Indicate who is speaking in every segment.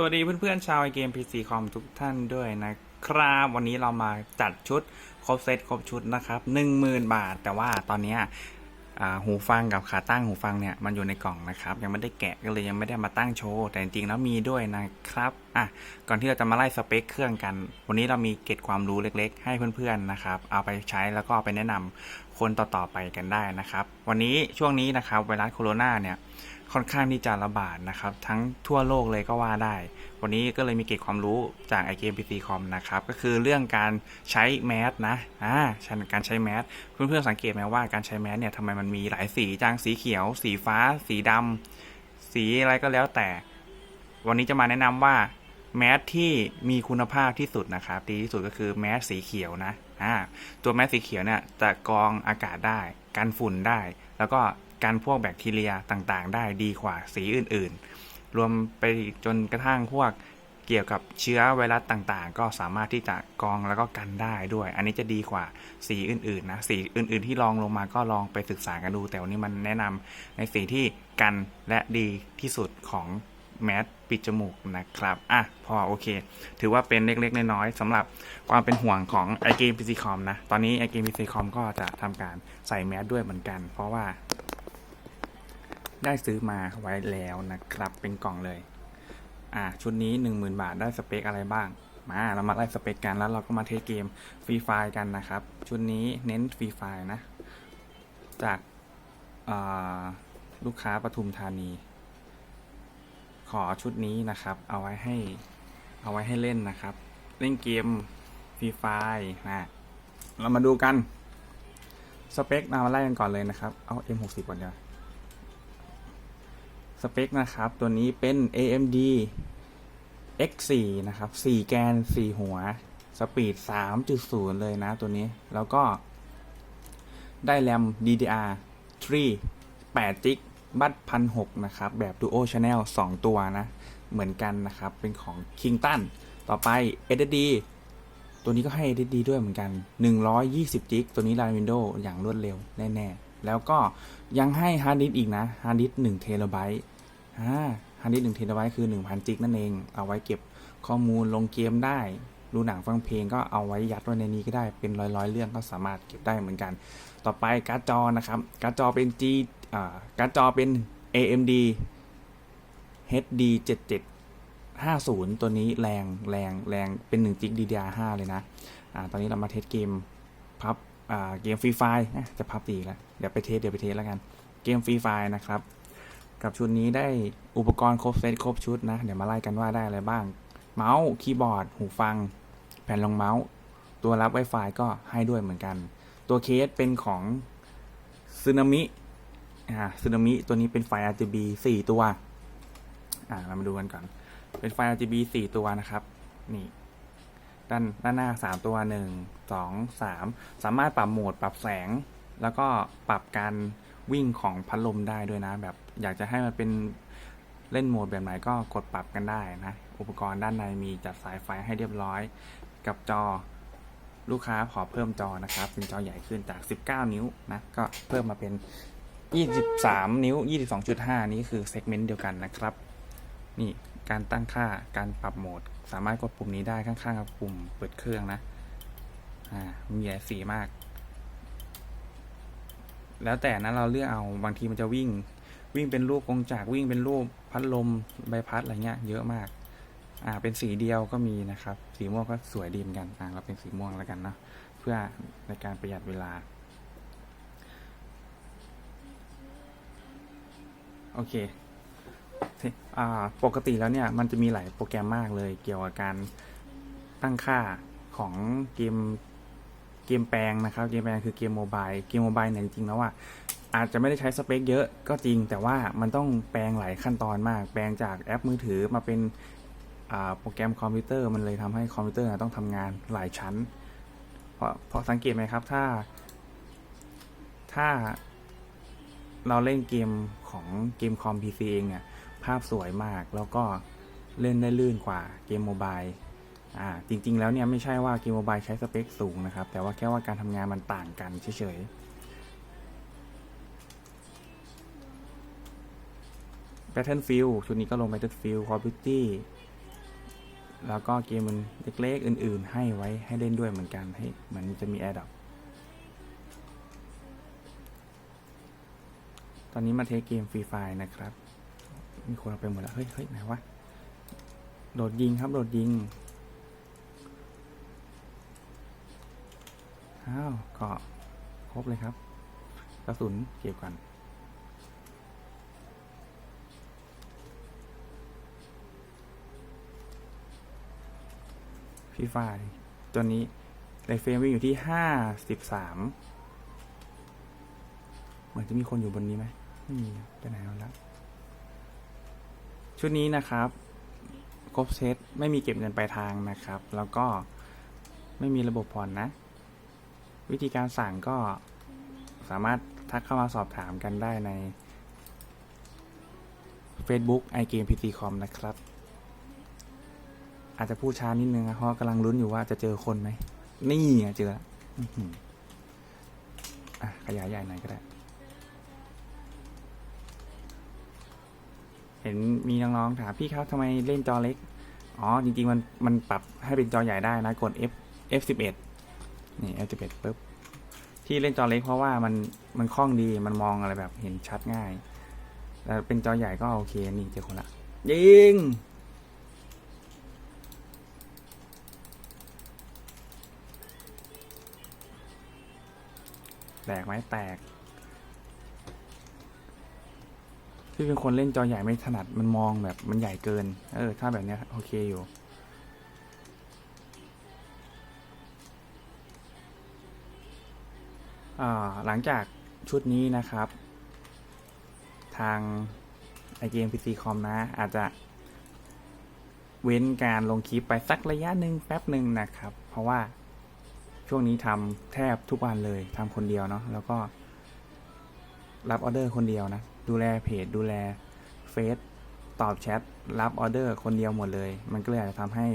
Speaker 1: สวัสดีเพื่อนๆชาวเกม PC คอมทุกท่านด้วยนะครับวันนี้เรามาจัดชุดครบเซตครบชุดนะครับ10,000 บาท แต่ว่าตอนนี้หูฟังกับขาตั้งหูฟังเนี่ยมันอยู่ในกล่องนะครับ ยังไม่ได้แกะก็เลยยังไม่ได้มาตั้งโชว์แต่จริงๆแล้วมีด้วยนะครับอะก่อนที่เราจะมาไล่สเปคเครื่องกัน วันนี้เรามีเกร็ดความรู้เล็กๆ ให้เพื่อนๆนะครับ เอาไปใช้แล้วก็ไปแนะนำคนต่อๆไปกันได้นะครับ วันนี้ช่วงนี้นะครับไวรัสโคโรนาเนี่ย ค่อนข้างที่จะระบาดนะครับ ทั้งทั่วโลกเลยก็ว่าได้ วันนี้ก็เลยมีเกร็ดความรู้จากไอเกม PC คอมนะครับ ก็คือเรื่องการใช้แมสนะอ่าใช่การใช้แมสเพื่อนๆสังเกตไหมว่าการใช้แมสเนี่ยทำไมมันมีหลายสีจังสีเขียว สีฟ้า สีดำสีอะไรก็แล้วแต่ วันนี้จะมาแนะนำว่าแมสที่มีคุณภาพที่สุดนะครับดีที่สุดก็คือแมสสีเขียวนะอ่าตัวแมสสีเขียวเนี่ยจะกรองอากาศได้ กันฝุ่นได้ แล้วก็ กันพวกแบคทีเรียต่างๆ ได้ดีกว่าสีอื่นๆ รวมไปจนกระทั่งพวกเกี่ยวกับเชื้อไวรัสต่างๆ ก็สามารถที่จะกรองแล้วก็กันได้ด้วย อันนี้จะดีกว่าสีอื่นๆนะสีอื่นๆ ที่ลองลงมาก็ลองไปศึกษากันดู แต่วันนี้มันแนะนำในสีที่กันและดีที่สุดของแมสปิดจมูกนะครับ อะ พอโอเค ถือว่าเป็นเล็ก ๆ น้อยๆสำหรับความเป็นห่วงของไอเกม PC คอมนะ ตอนนี้ไอเกม PC คอมก็จะทำการใส่แมสด้วยเหมือนกัน เพราะว่า ได้ซื้อมาไว้แล้วนะครับ เป็นกล่องเลย อ่าชุดนี้ 10,000 บาทได้สเปคอะไรบ้าง มาเรามาไล่สเปคกันแล้วเราก็มาเทสเกมฟรีไฟกันนะครับ ชุดนี้เน้นฟรีไฟนะ จากาลูกค้าปทุมธานี ขอชุดนี้นะครับ เอาไว้ให้เอาไว้ให้เล่นนะครับ เล่นเกมฟรีไฟนะเรามาดูกัน สเปคเรามาไล่กันก่อนเลยนะครับ เอา M60 ก่อนเดี๋ยว สเปคนะครับ ตัวนี้เป็น AMD X4 นะครับ 4 แกน 4 หัว สปีด 3.0 เลยนะตัวนี้ แล้วก็ได้แรม DDR3 8 g ิกบัตพันหนะครับ แบบ Duo Channel 2 ตัวนะ เหมือนกันนะครับ เป็นของ Kingston ต่อไป SSD ตัวนี้ก็ให้ SSD ด้วยเหมือนกัน 120 g ิกตัวนี้รัน Windows อย่างรวดเร็วแน่ ๆ แล้วก็ยังให้ฮาร์ดดิสอีกนะฮาร์ดดิส1เทราไบต์อ่าฮาร์ดดิส1เทราไบต์คือ 1,000 จิกนั่นเอง เอาไว้เก็บข้อมูลลงเกมได้ ดูหนังฟังเพลงก็เอาไว้ยัดไว้ในนี้ก็ได้เป็นร้อยๆ เรื่องก็สามารถเก็บได้เหมือนกัน ต่อไปการ์ดจอนะครับการ์ดจอเป็น G อ่าการ์ดจอเป็น AMD HD 7750 ตัวนี้แรงแรงแรงเป็น1จิก DDR5 เลยนะอ่าตอนนี้เรามาเทสเกมพับ เกมฟรีไฟจะพับตีแล้วเดี๋ยวไปเทสเดี๋ยวไปเทสแล้วกัน เกมฟรีไฟนะครับ กับชุดนี้ได้อุปกรณ์ครบเซตครบชุดนะ เดี๋ยวมาไล่กันว่าได้อะไรบ้าง เมาส์คีย์บอร์ด หูฟัง แผ่นรองเมาส์ ตัวรับ Wi-Fi ก็ให้ด้วยเหมือนกัน ตัวเคสเป็นของซึนามิอ่าซึนามิตัวนี้เป็นไฟ RGB 4 ตัว อ่าเรามาดูกันก่อน เป็นไฟ RGB 4 ตัวนะครับ นี่ ด้านด้านหน้า 3 ตัว 1 2 3 สามารถปรับโหมดปรับแสง แล้วก็ปรับการวิ่งของพัดลมได้ด้วยนะ แบบอยากจะให้มันเป็นเล่นโหมดแบบไหนก็กดปรับกันได้นะ อุปกรณ์ด้านในมีจัดสายไฟให้เรียบร้อย กับจอลูกค้าขอเพิ่มจอนะครับ เป็นจอใหญ่ขึ้นจาก 19 นิ้วนะ ก็เพิ่มมาเป็น 23 นิ้ว 22.5 นี้คือเซกเมนต์เดียวกันนะครับ นี่การตั้งค่าการปรับโหมด สามารถกดปุ่มนี้ได้ข้างๆกับปุ่มเปิดเครื่องนะอ่ามีหลายสีมาก แล้วแต่นะเราเลือกเอาบางทีมันจะวิ่ง วิ่งเป็นรูปกงจากวิ่งเป็นรูปพัดลมใบพัดอะไรเงี้ยเยอะมากอ่าเป็นสีเดียวก็มีนะครับ สีม่วงก็สวยดีเหมือนกันอ่าเราเป็นสีม่วงแล้วกันเนาะเพื่อในการประหยัดเวลาโอเค ปกติแล้วเนี่ยมันจะมีหลายโปรแกรมมากเลยเกี่ยวกับการตั้งค่าของเกมเกมแปลงนะครับ เกมแปลงคือเกมโมบายเกมโมบายเนี่ยจริงๆแล้วว่าอาจจะไม่ได้ใช้สเปคเยอะก็จริง แต่ว่ามันต้องแปลงหลายขั้นตอนมาก แปลงจากแอปมือถือมาเป็นโปรแกรมคอมพิวเตอร์มันเลยทำให้คอมพิวเตอร์ต้องทำงานหลายชั้น เพราะเพราะสังเกตไหมครับถ้า ถ้าเราเล่นเกมของเกมคอมพีซีเองเนี่ยาพสวยมาก แล้วก็เล่นได้ลื่นกว่าเกมโมบายอ่าจริง ๆ แล้วเนี่ยไม่ใช่ว่าเกมโมบายใช้สเปคสูงนะครับ แต่ว่าแค่ว่าการทำงานมันต่างกันเฉยๆ Battlefield ชุดนี้ก็ลง Battlefield Call of Duty แล้วก็เกมมันเล็กๆอื่น ๆ ให้ไว้ให้เล่นด้วยเหมือนกันให้เหมือนจะมีแอร์ดับตอนนี้มาเทเกมฟรีไฟนะครับ มีคนเอาไปหมดแล้ว เฮ้ยเฮ้ยไหนวะ โดดยิงครับ โดดยิง อ้าวก็ครบเลยครับ กระสุนเก็บกันฟรีไฟตัวนี้ไรเฟรมวิ่งอยู่ที่ห้าสิบสามเหมือนจะมีคนอยู่บนนี้ไหมไม่มีไปไหนแล้ว ชุดนี้นะครับครบเซตไม่มีเก็บเงินปลายทางนะครับ แล้วก็ไม่มีระบบผ่อนนะ วิธีการสั่งก็สามารถทักเข้ามาสอบถามกันได้ใน Facebook i g a m e PC com นะครับ อาจจะพูดช้านิดนึงนะเพราะกำลังลุ้นอยู่ว่าจะเจอคนไหม นี่ไงเจอแล้วอื้อหืออะขยายใหญ่หน่อยก็ได้ เห็นมีน้องๆถามพี่ครับทำไมเล่นจอเล็ก อ๋อ จริงๆ มันมันปรับให้เป็นจอใหญ่ได้นะ กด F F11 นี่ F11 ปุ๊บ ที่เล่นจอเล็กเพราะว่ามันมันคล่องดี มันมองอะไรแบบเห็นชัดง่าย แต่เป็นจอใหญ่ก็โอเค นี่เจอคนละ ยิง แตกไหมแตก พี่เป็นคนเล่นจอใหญ่ไม่ถนัดมันมองแบบมันใหญ่เกิน เออ ถ้าแบบเนี้ยโอเคอยู่ หลังจากชุดนี้นะครับ ทางไอเกมพีซีคอมนะ อาจจะเว้นการลงคลิปไปสักระยะหนึ่งแป๊บหนึ่งนะครับ เพราะว่าช่วงนี้ทำแทบทุกวันเลยทำคนเดียวเนาะแล้วก็รับออเดอร์คนเดียวนะ ดูแลเพจ ดูแลเฟซตอบแชทรับออเดอร์คนเดียวหมดเลย มันก็เลยอาจจะทำให้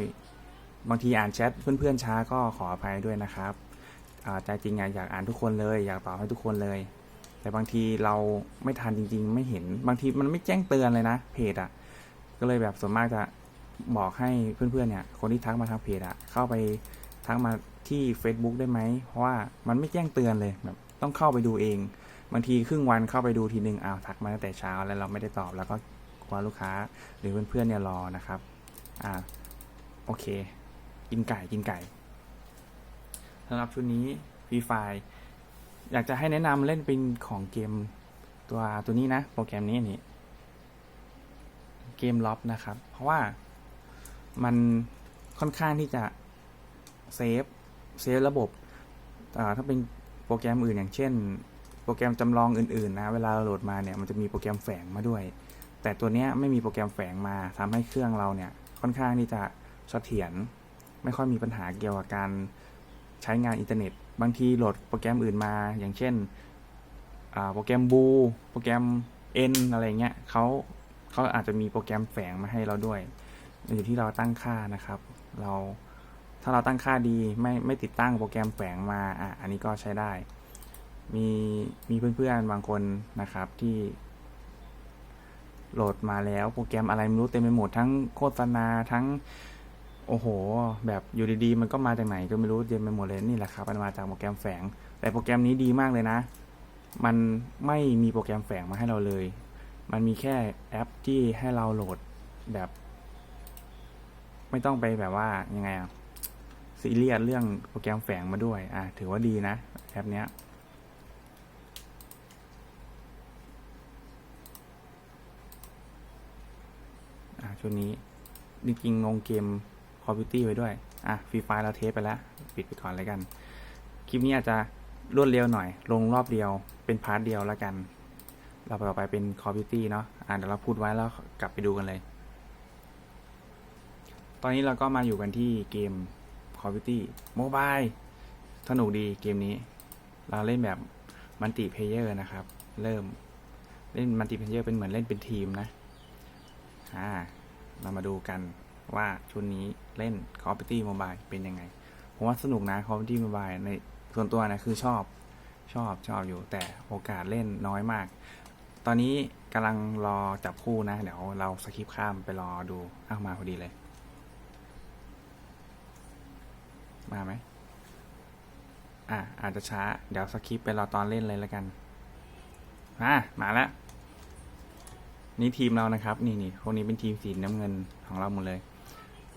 Speaker 1: บางทีอ่านแชทเพื่อนๆช้าก็ขออภัยด้วยนะครับใจจริงอยากอ่านทุกคนเลย อยากตอบให้ทุกคนเลย แต่บางทีเราไม่ทันจริง ๆ ไม่เห็นบางทีมันไม่แจ้งเตือนเลยนะเพจอะก็เลยแบบส่วนมากจะบอกให้เพื่อนๆเนี่ยคนที่ทักมาทางเพจอะเข้าไปทักมาที่ Facebook ได้ไหมเพราะว่ามันไม่แจ้งเตือนเลยแบบต้องเข้าไปดูเอง บางทีครึ่งวันเข้าไปดูทีหนึ่งอ้าวทักมาตั้งแต่เช้าแล้วเราไม่ได้ตอบแล้วก็กลัวลูกค้าหรือเพื่อนๆเนี่ยรอนะครับอ่าโอเค กินไก่กินไก่สำหรับชุดนี้ฟรีไฟอยากจะให้แนะนำเล่นเป็นของเกมตัวตัวนี้นะ โปรแกรมนี้นี่เกมล็อบนะครับ เพราะว่ามันค่อนข้างที่จะเซฟเซฟระบบถ้าเป็นโปรแกรมอื่นอย่างเช่น โปรแกรมจำลองอื่นๆนะ เวลาเราโหลดมาเนี่ยมันจะมีโปรแกรมแฝงมาด้วย แต่ตัวนี้ไม่มีโปรแกรมแฝงมาทำให้เครื่องเราเนี่ยค่อนข้างที่จะเสถียรไม่ค่อยมีปัญหาเกี่ยวกับการใช้งานอินเทอร์เน็ต บางทีโหลดโปรแกรมอื่นมา อย่างเช่นโปรแกรมบูโปรแกรม N อะไรเงี้ยเขาเขาอาจจะมีโปรแกรมแฝงมาให้เราด้วย อยู่ที่เราตั้งค่านะครับ เราถ้าเราตั้งค่าดีไม่ไม่ติดตั้งโปรแกรมแฝงมาอะอันนี้ก็ใช้ได้ มีมีเพื่อนๆบางคนนะครับที่โหลดมาแล้วโปรแกรมอะไรไม่รู้เต็มไปหมดทั้งโฆษณาทั้ง โอ้โห แบบอยู่ดีๆ มันก็มาจากไหนก็ไม่รู้เต็มไปหมดเลยนี่แหละครับมันมาจากโปรแกรมแฝง แต่โปรแกรมนี้ดีมากเลยนะ มันไม่มีโปรแกรมแฝงมาให้เราเลย มันมีแค่แอปที่ให้เราโหลดแบบ ไม่ต้องไปแบบว่ายังไงอะซีเรียสเรื่องโปรแกรมแฝงมาด้วยอะถือว่าดีนะแอปเนี้ย ชุดนี้ จริงๆลงเกม Call of Duty ไว้ด้วย อะฟรีไฟล์เราเทสไปแล้ว ปิดไปก่อนเลยกัน คลิปนี้อาจจะรวดเร็วหน่อย ลงรอบเดียว เป็นพาร์ทเดียวแล้วกัน เราต่อไปเป็น Call of Duty เนาะ อะเดี๋ยวเราพูดไว้แล้วกลับไปดูกันเลย ตอนนี้เราก็มาอยู่กันที่เกม Call of Duty Mobile สนุกดีเกมนี้ เราเล่นแบบมัลติเพเยอร์นะครับ เริ่ม เล่นมัลติเพเยอร์เป็นเหมือนเล่นเป็นทีมนะ อ่า เรามาดูกันว่าชุดนี้เล่น Call of Duty Mobile เป็นยังไง ผมว่าสนุกนะ Call of Duty Mobile ในส่วนตัวนะคือชอบชอบชอบอยู่ แต่โอกาสเล่นน้อยมาก ตอนนี้กำลังรอจับคู่นะ เดี๋ยวเราสคิปข้ามไปรอดูอ้าวมาพอดีเลย มาไหมอะอาจจะช้า เดี๋ยวสคิปไปรอตอนเล่นเลยแล้วกันอะมาแล้ว นี่ทีมเรานะครับ นี่นี่คนนี้เป็นทีมสีน้ำเงินของเราหมดเลย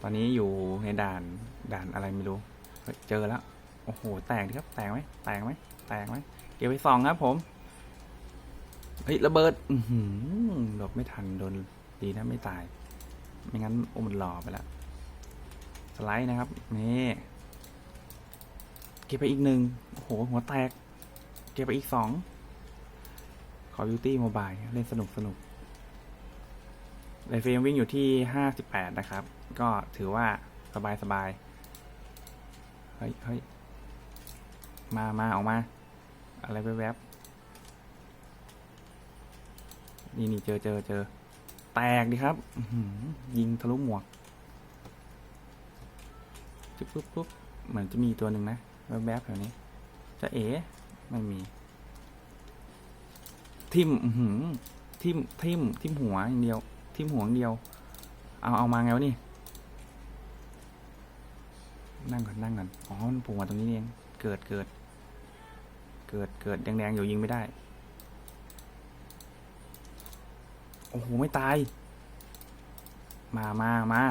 Speaker 1: ตอนนี้อยู่ในด่านด่านอะไรไม่รู้เจอแล้วโอ้โหแตกดิครับแตกไหมแตกไหมแตกไหมเก็บไปสองครับผมเฮ้ยระเบิดอือหือหลบไม่ทันโดนดีนะไม่ตาย ไม่งั้นโอ้มันหล่อไปแล้วสไลด์นะครับนี่เก็บไปอีกหนึ่งโอ้โหหัวแตก เก็บไปอีกสองขอบิวตี้โมบายเล่นสนุกสนุก ไลเฟรมวิ่งอยู่ที่ห้าสิบแปดนะครับ ก็ถือว่าสบายสบายเฮ้ยเฮ้ยมามาออกมา อะไรแวบๆนี่นี่เจอเจอเจอแตกดิครับ ยิงทะลุหมวกปุ๊บปุ๊บปุ๊บเหมือนจะมีตัวหนึ่งนะแวบๆแถวนี้ จะเอ๋ไม่มี ทิมทิมทิมทิมหัวอย่างเดียว ทิมหัวงเดียว เอาเอามาไงวะนี่ นั่งก่อนนั่งก่อน อ๋อ มันผล่มาตรงนี้เอง เกิดเกิด เกิดเกิดแดงๆอยู่ยิงไม่ได้ โอ้โห ไม่ตาย มามามา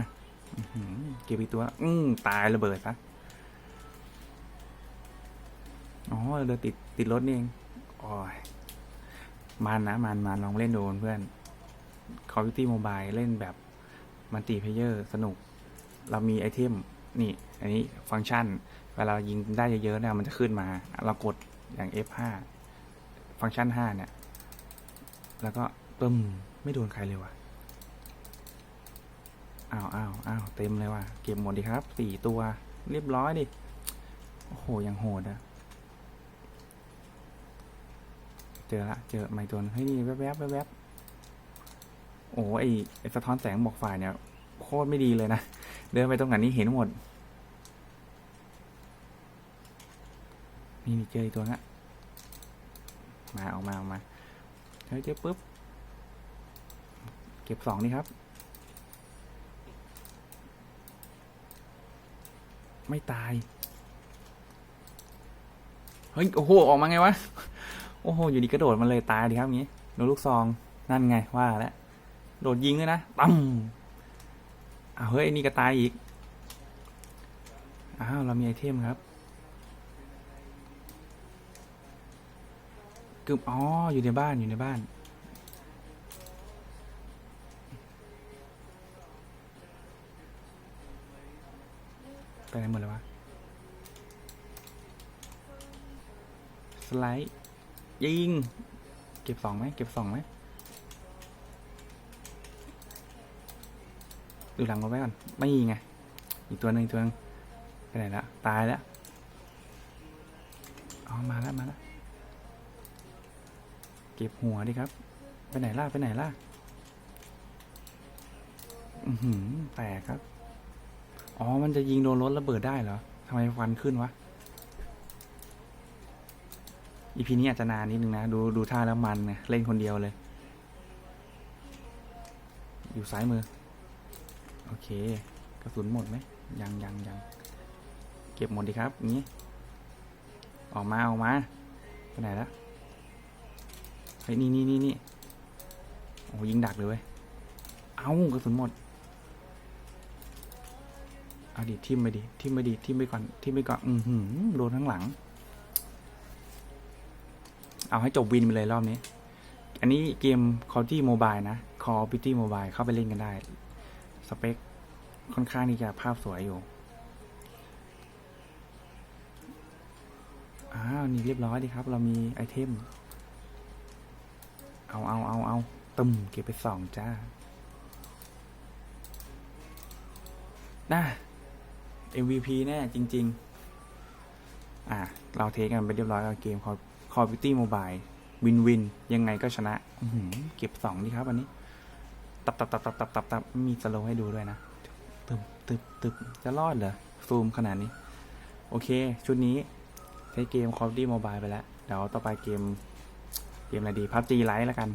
Speaker 1: เก็บอีกตัว อืมตายระเบิดซะ อ๋อเดินติดติดรถนี่เอง โอ้ยมันนะมันมันลองเล่นดูเพื่อน Call of Duty Mobile เล่นแบบมัลติเพเยอร์สนุก เรามีไอเทมนี่ อันนี้ฟังก์ชัน เวลายิงได้เยอะๆเนี่ยมันจะขึ้นมา เรากดอย่าง F5 ฟังก์ชัน 5 เนี่ย แล้วก็ปึ้มไม่โดนใครเลยว่ะอ้าวอ้าวอ้าวเต็มเลยว่ะ เก็บหมดดีครับสี่ตัวเรียบร้อยดิ โอ้โห ยังโหดอะเจอละ เจอไมค์ตัวนเฮ้ยนี่แวบแวบแวบแวบ โอ้ไอไอสะท้อนแสงบอกฝ่ายเนี่ยโคตรไม่ดีเลยนะ เดินไปตรงไหนนี่เห็นหมด นี่เจออีกตัวละมาออกมาออกมาเฮ้ยเจอปุ๊บ เก็บสองนี่ครับ ไม่ตาย เฮ้ย โอ้โห ออกมาไงวะ โอ้โห อยู่ดีกระโดดมันเลยตายดีครับอย่างงี้โดนลูกซอง นั่นไงว่าแล้ว โดดยิงเลยนะตั้มอ้าวเฮ้ยนี่ก็ตายอีก อ้าว เรามีไอเทมครับกึบอ๋อ อยู่ในบ้านอยู่ในบ้าน ไปไหนหมดเลยวะ สไลด์ ยิง เก็บสองไหม เก็บสองไหม ดูหลังราไว้ก่อน ไม่ไง อีกตัวหนึ่งอีกตัวหนึงไปไหนละ ตายแล้วอ๋อมาแล้วมาแล้วเก็บหัวดิครับ ไปไหนล่ะ ไปไหนล่ะ อือหือแตกครับ อ๋อ มันจะยิงโดนรถระเบิดได้เหรอทำไมฟันขึ้นวะ อีพีนี้อาจจะนานนิดนึงนะ ดูดูท่าแล้วมันไงเล่นคนเดียวเลย อยู่ซ้ายมือ โอเค กระสุนหมดไหมยังยังยังเก็บหมดดีครับนี้ ออกมาออกมาไปไหนแล้วเฮ้ยนี่นี่นี่นี่โอ้ยิงดักเลยเว้ยเอากระสุนหมดเอาดิทิมไปดิทิมไปดิทิมไปก่อนทิมไปก่อนอือหือโดนทั้งหลัง เอาให้จบวินไปเลยรอบนี้ อันนี้เกม Call of Duty Mobile นะ Call of Duty Mobile เข้าไปเล่นกันได้ สเปค ค่อนข้างที่จะภาพสวยอยู่อ้าวนี่เรียบร้อยดีครับ เรามีไอเทม เอาเอาเอาเอาตึมเก็บไปสองจ้าน่า MVP แน่จริง ๆ อะ เราเทคกันไปเรียบร้อยแล้วเกม Call Call of Duty Mobile วินวิน ยังไงก็ชนะเก็บสองดีครับ อันนี้ ตับตับตับตับตับตับตับมีสโลว์ให้ดูด้วยนะตึบตึบตึบจะรอดเหรอซูมขนาดนี้ โอเค ชุดนี้ใช้เกม Call of Duty Mobile ไปแล้ว เดี๋ยวต่อไปเกม เกมอะไรดีพับจีไลท์แล้วกัน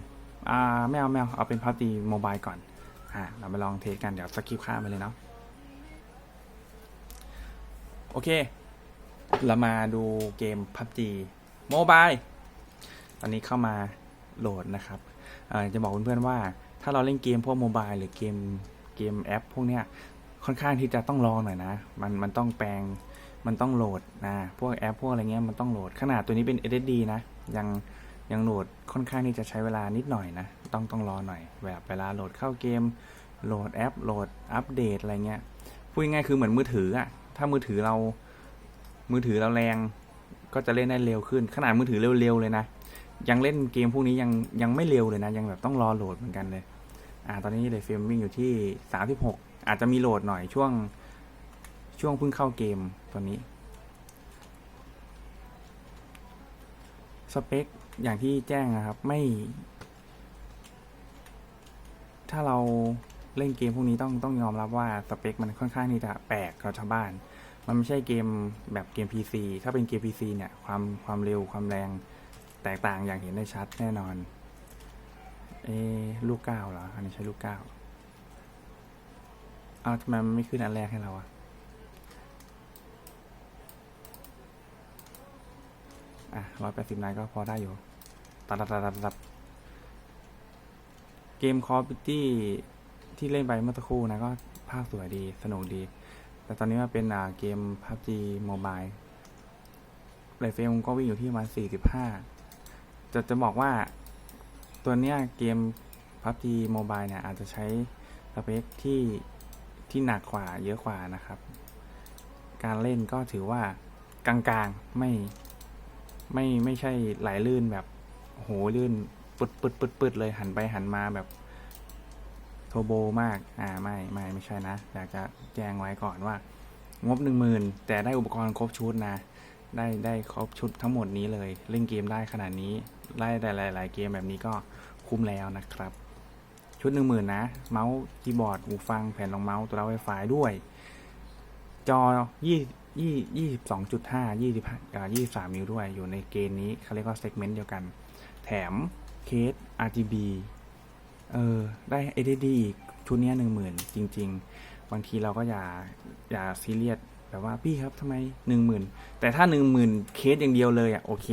Speaker 1: อ่าไม่เอาไม่เอาเอาเป็นพับจีโมบายก่อน อ่า เราไปลองเทสกันเดี๋ยวสกิปข้ามไปเลยเนาะโอเค เรามาดูเกม PUBG Mobile ตอนนี้เข้ามาโหลดนะครับ จะบอกเพื่อนๆว่า ถ้าเราเล่นเกมพวกโมบายหรือเกมเกมแอป พวกเนี้ยค่อนข้างที่จะต้องรอหน่อยนะ มันมันต้องแปลงมันต้องโหลดนะ พวกแอปพวกอะไรเงี้ยมันต้องโหลด ขนาดตัวนี้เป็น SSD นะ ยังยังโหลดค่อนข้างที่จะใช้เวลานิดหน่อยนะ ต้องต้องรอหน่อย แบบเวลาโหลดเข้าเกม โหลดแอป โหลดอัปเดตอะไรเงี้ย พูดง่ายๆคือเหมือนมือถืออะถ้ามือถือเรา มือถือเราแรง ก็จะเล่นได้เร็วขึ้น ขนาดมือถือเร็วๆเลยนะ ยังเล่นเกมพวกนี้ยังยังไม่เร็วเลยนะ ยังแบบต้องรอโหลดเหมือนกันเลย อ่าตอนนี้เลยเฟรมวิ่งอยู่ที่สามสิบหกอาจจะมีโหลดหน่อยช่วงช่วงเพิ่งเข้าเกมตอนนี้ สเปค อย่างที่แจ้งนะครับ ไม่ ถ้าเราเล่นเกมพวกนี้ต้องต้องยอมรับว่าสเปค มันค่อนข้างที่จะแปลกกับชาวบ้าน มันไม่ใช่เกมแบบเกม PC ถ้าเป็นเกม PC เนี่ยความความเร็วความแรงแตกต่างอย่างเห็นได้ชัดแน่นอน เอลูกเก้าเหรอ อันนี้ใช้ลูกเก้าอ้าวทำไมมันไม่ขึ้นอันแรกให้เราอะอะร้อยแปดสิบนายก็พอได้อยู่ ตัดตัดตัดตัดเกมคอ l ิตี้ที่เล่นไปเมื่อสักครู่นะ ก็ภาพสวยดี สนุกดี แต่ตอนนี้มาเป็นอ่าเกม PUBG Mobile เลเฟลก็วิ่งอยู่ที่ประมาณ45 จะจะบอกว่า ตัวเนี้ยเกม PUBG Mobile เนี่ยอาจจะใช้สเปคที่ที่หนักกว่าเยอะกว่านะครับ การเล่นก็ถือว่ากลางๆไม่ไม่ไม่ใช่ไหลลื่นแบบโหลื่นปึดปึดปึดปึดเลยหันไปหันมาแบบโทโบมาก อ่า ไม่ ไม่ ไม่ใช่นะ อยากจะแจ้งไว้ก่อนว่า งบหนึ่งหมื่นแต่ได้อุปกรณ์ครบชุดนะ ได้ได้ครบชุดทั้งหมดนี้เลย เล่นเกมได้ขนาดนี้ไล่แต่หลาย ๆ เกมแบบนี้ก็คุ้มแล้วนะครับ ชุดหนึ่งหมื่นนะ เมาส์คีย์บอร์ดหูฟังแผ่นรองเมาส์ตัวรับไวไฟด้วย จอยี่ยี่ยี่สิบสองจุดห้ายี่สิบอ่ายี่สามนิ้วด้วยอยู่ในเกณฑ์นี้เขาเรียกว่าเซกเมนต์เดียวกัน แถมเคส RGB เออได้ ADD อีกชุดนี้หนึ่งหมื่นจริง ๆ บางทีเราก็อย่าอย่าซีเรียส แบบว่าพี่ครับทำไมหนึ่งหมื่นแต่ถ้าหนึ่งหมื่นเคสอย่างเดียวเลยอะโอเค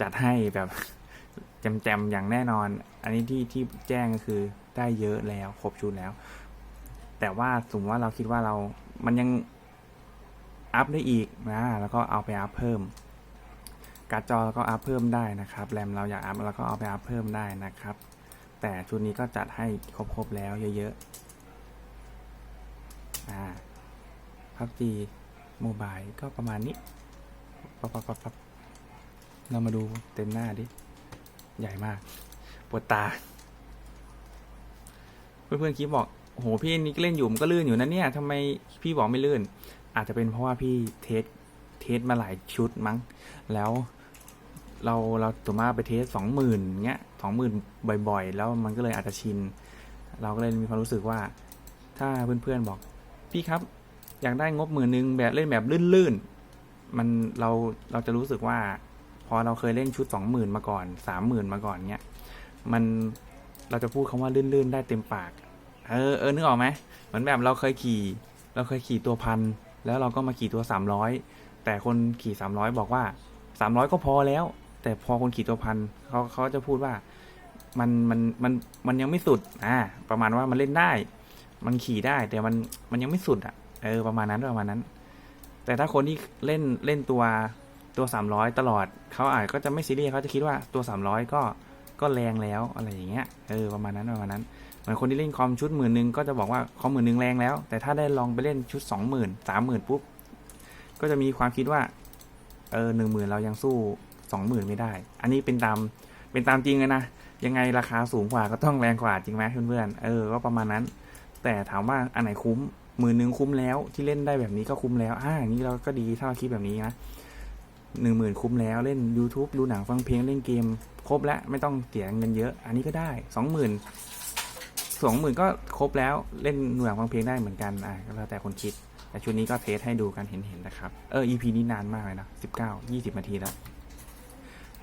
Speaker 1: จัดให้แบบแจมๆอย่างแน่นอน อันนี้ที่ที่แจ้งก็คือได้เยอะแล้วครบชุดแล้ว แต่ว่าสมมติว่าเราคิดว่าเรา มันยังอัพได้อีกนะแล้วก็เอาไปอัพเพิ่มการ์ดจอเราก็อัพเพิ่มได้นะครับแรมเราอยากอัพเราก็เอาไปอัพเพิ่มได้นะครับ แต่ชุดนี้ก็จัดให้ครบๆแล้วเยอะๆอ่า พับจีโมบายก็ประมาณนี้ปับปับปับปับเรามาดูเต็มหน้าดิ ใหญ่มาก ปวดตา เพื่อนๆคิดบอกโอ้โหพี่นิกเล่นอยู่มันก็ลื่นอยู่นะเนี่ยทำไมพี่บอกไม่ลื่น อาจจะเป็นเพราะว่าพี่เทสเทสมาหลายชุดมั้ง แล้วเราเราตัวมากไปเทสสองหมื่นเงี้ยสองหมื่นบ่อย ๆ แล้วมันก็เลยอาจจะชิน เราก็เลยมีความรู้สึกว่า ถ้าเพื่อนๆบอก พี่ครับ อยากได้งบหมื่นหนึ่งแบบเล่นแบบลื่นๆ มันเราเราจะรู้สึกว่า พอเราเคยเล่นชุดสองหมื่นมาก่อนสามหมื่นมาก่อนเนี้ยมันเราจะพูดคำว่าลื่นๆ ได้เต็มปาก เออเออนึกออกไหมเหมือนแบบเราเคยขี่ เราเคยขี่ตัวพันแล้วเราก็มาขี่ตัวสามร้อยแต่คนขี่สามร้อยบอกว่าสามร้อยก็พอแล้ว แต่พอคนขี่ตัวพันเขาเขาจะพูดว่ามันมันมันมันยังไม่สุดอ่าประมาณว่ามันเล่นได้ มันขี่ได้แต่มันมันยังไม่สุดอะ เออประมาณนั้นประมาณนั้น แต่ถ้าคนที่เล่นเล่นตัวตัวสามร้อยตลอดเขาอาจก็จะไม่ซีเรียสเขาจะคิดว่าตัวสามร้อยก็ก็แรงแล้วอะไรอย่างเงี้ยเออประมาณนั้นประมาณนั้นเหมือนคนที่เล่นคอมชุดหมื่นหนึ่งก็จะบอกว่าคอมหมื่นหนึ่งแรงแล้ว แต่ถ้าได้ลองไปเล่นชุดสองหมื่นสามหมื่นปุ๊บก็จะมีความคิดว่าเออหนึ่งหมื่นเรายังสู้สองหมื่นไม่ได้ อันนี้เป็นตามเป็นตามจริงเลยนะยังไงราคาสูงกว่าก็ต้องแรงกว่าจริงไหมเพื่อนๆเออก็ประมาณนั้น แต่ถามว่าอันไหนคุ้ม หมื่นหนึ่งคุ้มแล้วที่เล่นได้แบบนี้ก็คุ้มแล้วอ่าอย่างนี้เราก็ดีถ้าเราคิดแบบนี้นะหนึ่งหมื่นคุ้มแล้วเล่น YouTube ดูหนังฟังเพลงเล่นเกม ครบแล้วไม่ต้องเสียเงินเยอะ อันนี้ก็ได้สองหมื่นสองหมื่นก็ครบแล้วเล่นหนังฟังเพลงได้เหมือนกันอ่าก็แล้วแต่คนคิด แต่ชุดนี้ก็เทสให้ดูกันเห็นๆนะครับ เออ EP นี้นานมากเลยนะสิบเก้ายี่สิบนาทีแล้ว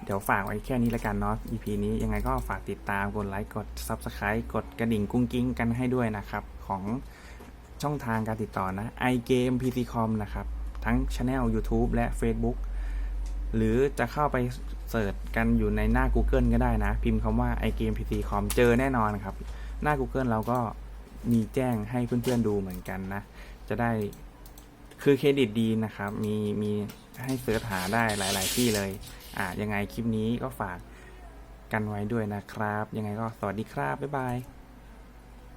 Speaker 1: เดี๋ยวฝากไว้แค่นี้และกันเนาะ EP นี้ยังไงก็ฝากติดตามกดไลค์กด Subscribe กดกระดิ่งกุ้งกิ้งกันให้ด้วยนะครับ ของ ช่องทางการติดต่อนะ iGame PC Com นะครับ ทั้งช anel YouTube และ Facebook หรือจะเข้าไปเสิร์ชกันอยู่ในหน้า Google ก็ได้นะ พิมพ์คำว่า iGame PC Com เจอแน่นอนครับ หน้า Google เราก็มีแจ้งให้เพื่อนๆดูเหมือนกันนะ จะได้คือเครดิตดีนะครับ มีมีให้เสิร์ชหาได้หลาย ๆ ที่เลย อะยังไงคลิปนี้ก็ฝากกันไว้ด้วยนะครับ ยังไงก็สวัสดีครับ บ๊ายบาย